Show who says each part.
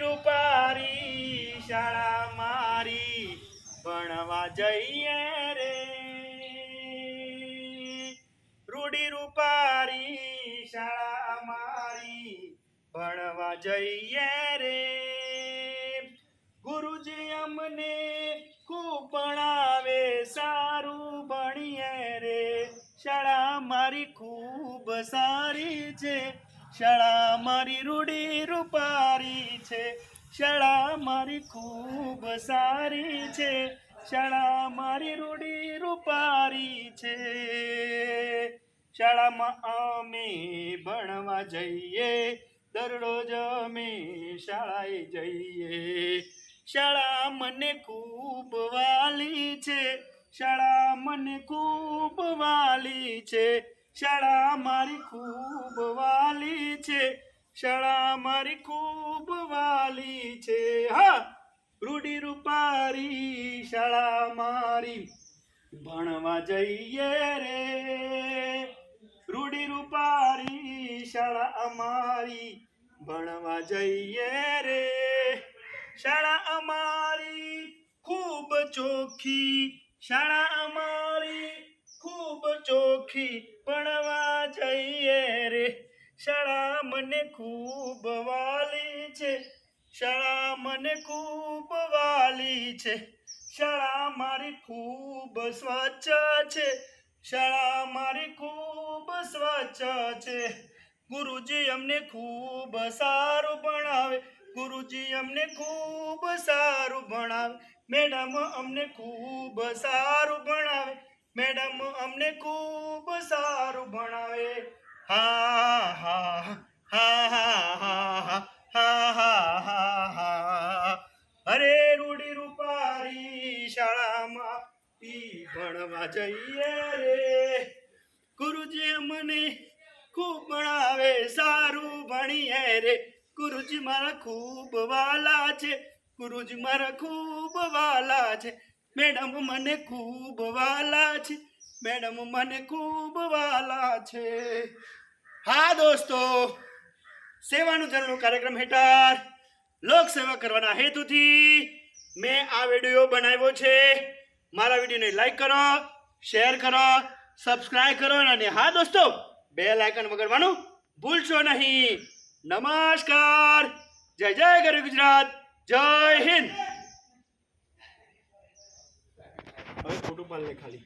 Speaker 1: રૂપારી, શાળા મારી ભણવા જઈએ રે. રૂડી રૂપારી, શાળા મારી ભણવા જઈએ રે. ગુરુજી અમને ખૂબ ભણાવે, સારું ભણીએ રે. શાળા મારી ખૂબ સારી છે. શાળા મારી રૂડી રૂપારી છે. શાળા મારી ખૂબ સારી છે. શાળા મારી રૂડી રૂપારી છે. શાળામાં અમે ભણવા જઈએ. દરરોજ અમે શાળાએ જઈએ. શાળા મને ખૂબ વાલી છે. શાળા મને ખૂબ વાલી છે. શાળા મારી ખૂબ વાલી છે, શાળા મારી ખૂબ વાલી છે. હા, રૂડી રૂપારી શાળા મારી ભણવા જઈએ રે. રૂડી રૂપારી શાળા અમારી ભણવા જઈએ રે. શાળા અમારી ખૂબ ચોખી, શાળા અમારી ખૂબ ચોખી રે શાળા મને ખૂબ વાલી છે. શાળા મને ખૂબ વાલી છે. શાળા મારી ખૂબ સ્વચ્છ છે. શાળા મારી ખૂબ સ્વચ્છ છે. ગુરુજી અમને ખૂબ સારું ભણાવે. ગુરુજી અમને ખૂબ સારું ભણાવે. મેડમ અમને ખૂબ સારું ભણાવે. મેડમ અમને ખૂબ સારું ભણાવે. હા હા. હા હા હા હા હા હા હા. અરે રૂડી રૂપારી શાળામાં ઈ ભણવા જઈએ રે. ગુરુજી મને ખૂબ ભણાવે, સારું ભણીએ રે. ગુરુજી મારા ખૂબ વાલા છે. ગુરુજી મારા ખૂબ વાલા છે. મેડમ મને ખૂબ વાલા છે. મેડમ મને ખૂબ વાલા છે. હા, દોસ્તો. સેવાનું જનનું કાર્યક્રમ હેઠળ લોક સેવા કરવાના હેતુથી મેં આ વીડિયો બનાવ્યો છે. મારા વિડીયોને લાઈક કરો શેર કરો સબસ્ક્રાઈબ કરો અને હા દોસ્તો બે લાયકન વગાડવાનું ભૂલશો નહીં. નમસ્કાર. જય જય ગરી ગુજરાત. જય હિન્દ. હવે ફોટો પાડ ખાલી.